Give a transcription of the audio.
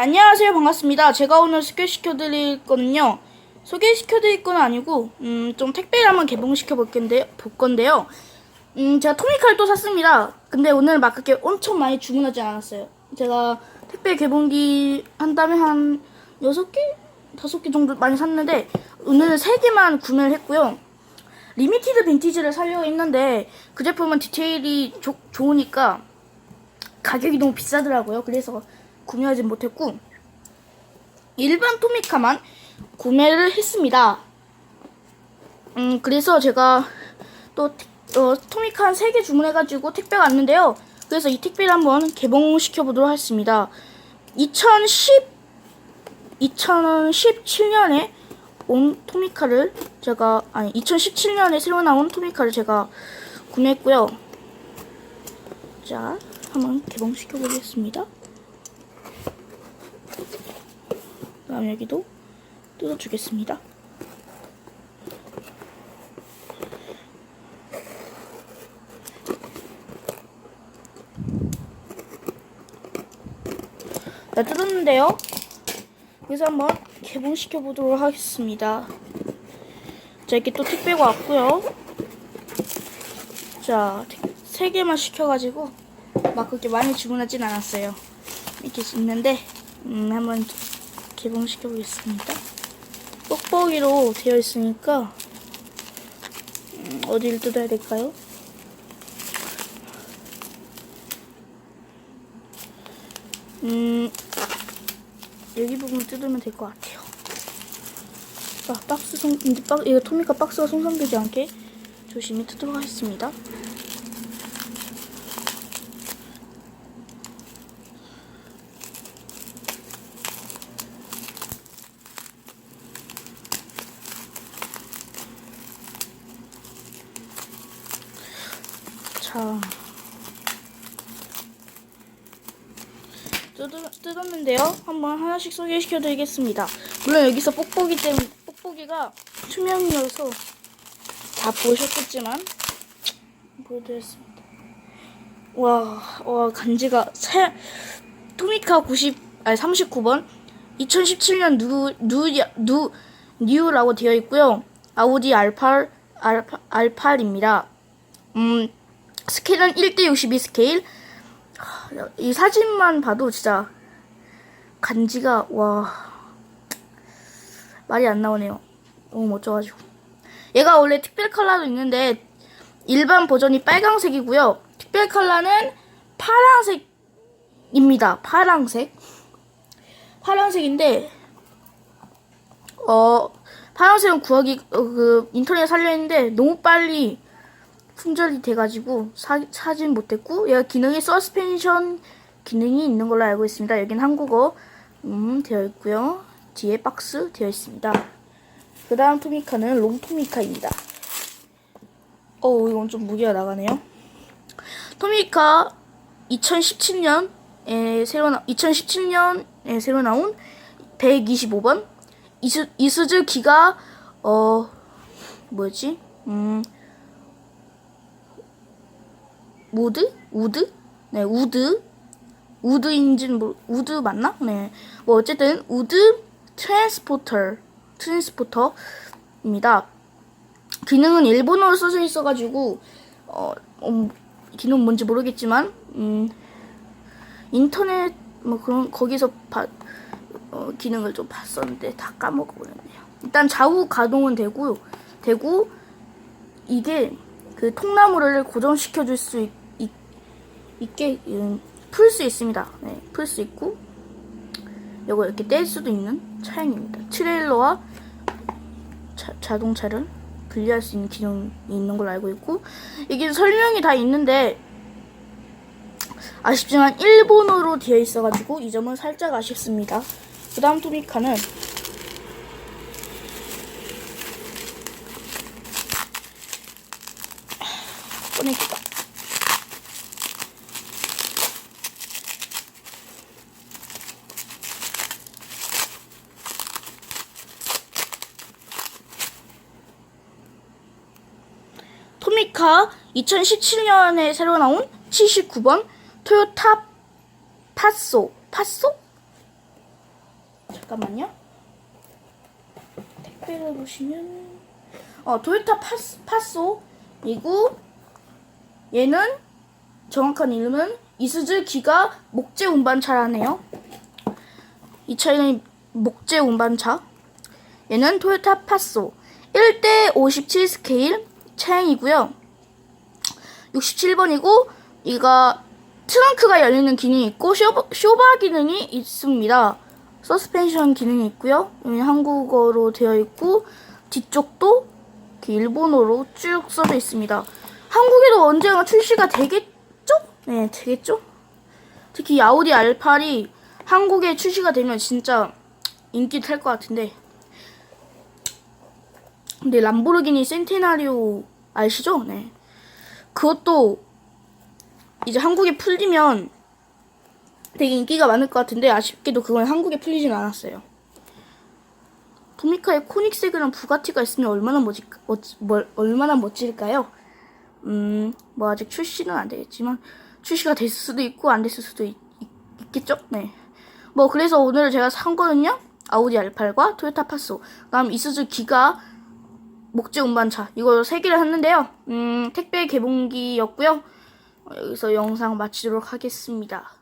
안녕하세요. 반갑습니다. 제가 오늘 소개시켜드릴 거는요. 소개시켜드릴 건 아니고, 음, 좀 택배를 한번 개봉시켜 볼 건데, 볼 건데요. 음, 제가 토미카를 또 샀습니다. 근데 오늘 막 그렇게 엄청 많이 주문하지 않았어요. 제가 택배 개봉기 한 다음에 한 6개? 5개 정도 많이 샀는데, 오늘은 3개만 구매를 했고요. 리미티드 빈티지를 사려고 했는데, 그 제품은 디테일이 조- 좋으니까, 가격이 너무 비싸더라고요. 그래서 구매하지 못했고 일반 토미카만 구매를 했습니다. 음 그래서 제가 또 티- 어, 토미카 한 3개 주문해가지고 택배가 왔는데요. 그래서 이 택배를 한번 개봉시켜 보도록 하겠습니다. 2010 2017년에 온 토미카를 제가 아니 2017년에 새로 나온 토미카를 제가 구매했고요. 자, 한번 개봉시켜 보겠습니다. 그다음 여기도 뜯어주겠습니다. 자, 뜯었는데요. 그래서 한번 개봉시켜 보도록 하겠습니다. 자, 이렇게 또 택배가 왔고요. 자, 세 개만 시켜가지고 막 그렇게 많이 주문하진 않았어요. 이렇게 있는데, 음, 한번 개봉시켜 보겠습니다. 뽁뽁이로 되어 있으니까 음, 어디를 뜯어야 될까요? 음, 여기 부분 뜯으면 될 것 같아요. 아, 박스 송, 이제 박, 이거 토미카 박스가 손상되지 않게 조심히 뜯도록 하겠습니다. 자. 뜯, 뜯었는데요. 한번 하나씩 소개시켜 드리겠습니다. 물론 여기서 뽁뽁이 때문에, 뽁뽁이가 투명이어서 다 보셨겠지만, 보여드렸습니다. 와, 와, 간지가, 세, 토미카 90, 아니 39번, 2017년 누, 누, 누, 뉴라고 되어 있고요. 아우디 R8, R8, R8입니다. 음, 스케일은 1대62 스케일. 하, 이 사진만 봐도 진짜 간지가 와 말이 안 나오네요. 너무 멋져가지고. 얘가 원래 특별 컬러도 있는데 일반 버전이 빨강색이고요. 특별 컬러는 파란색입니다. 파란색. 파란색인데 어 파란색은 구하기 어, 그 인터넷에 살려 있는데 너무 빨리 품절이 돼가지고 사, 사진 못했고 얘가 기능이 서스펜션 기능이 있는 걸로 알고 있습니다. 여긴 한국어 음, 되어 있고요. 뒤에 박스 되어 있습니다. 그 다음 토미카는 롱토미카입니다. 어 이건 좀 무게가 나가네요. 토미카 2017년에 새로 나 2017년에 새로 나온 125번 이스, 이스즈 기가 어 뭐였지? 음 우드? 우드? 네, 우드. 우드인지는 뭐, 우드 맞나? 네. 뭐, 어쨌든, 우드 트랜스포터. 트랜스포터입니다. 기능은 일본어로 써져 있어가지고, 어, 음, 기능 뭔지 모르겠지만, 음, 인터넷, 뭐, 그런, 거기서 봐, 어, 기능을 좀 봤었는데, 다 까먹어버렸네요. 일단 좌우 가동은 되고, 되고, 이게, 그 통나무를 고정시켜 줄 수 있, 있, 있게 음, 풀수 있습니다. 네, 풀 수 있고 이거 이렇게 뗄 수도 있는 차량입니다. 트레일러와 자, 자동차를 분리할 수 있는 기능이 있는 걸로 알고 있고 이게 설명이 다 있는데 아쉽지만 일본어로 되어 있어가지고 이 점은 살짝 아쉽습니다. 그 다음 토미카는 토미카 2017년에 새로 나온 79번 토요타 파소 파소? 잠깐만요. 택배를 보시면 어 토요타 파스, 파소 이고 얘는 정확한 이름은 이스즈 기가 목재 운반차라네요. 이 차는 목재 운반차. 얘는 토요타 파소 1대 57 스케일 차량이고요. 67번이고 이가 트렁크가 열리는 기능이 있고 쇼바, 기능이 있습니다. 서스펜션 기능이 있고요. 한국어로 되어 있고 뒤쪽도 일본어로 쭉 써져 있습니다. 한국에도 언젠가 출시가 되겠죠? 네, 되겠죠? 특히 이 아우디 R8이 한국에 출시가 되면 진짜 인기 탈 것 같은데. 근데 람보르기니 센테나리오 아시죠? 네. 그것도 이제 한국에 풀리면 되게 인기가 많을 것 같은데 아쉽게도 그건 한국에 풀리진 않았어요. 도미카의 코닉세그랑 부가티가 있으면 얼마나 멋지, 멋, 뭘, 얼마나 멋질까요? 음, 뭐 아직 출시는 안 되겠지만 출시가 됐을 수도 있고 안 됐을 수도 있, 겠죠 네. 뭐 그래서 오늘 제가 산 거는요. 아우디 R8과 토요타 파소, 그다음 이스즈 기가 목재 운반차 이거 세 개를 샀는데요. 음, 택배 개봉기였고요. 어, 여기서 영상 마치도록 하겠습니다.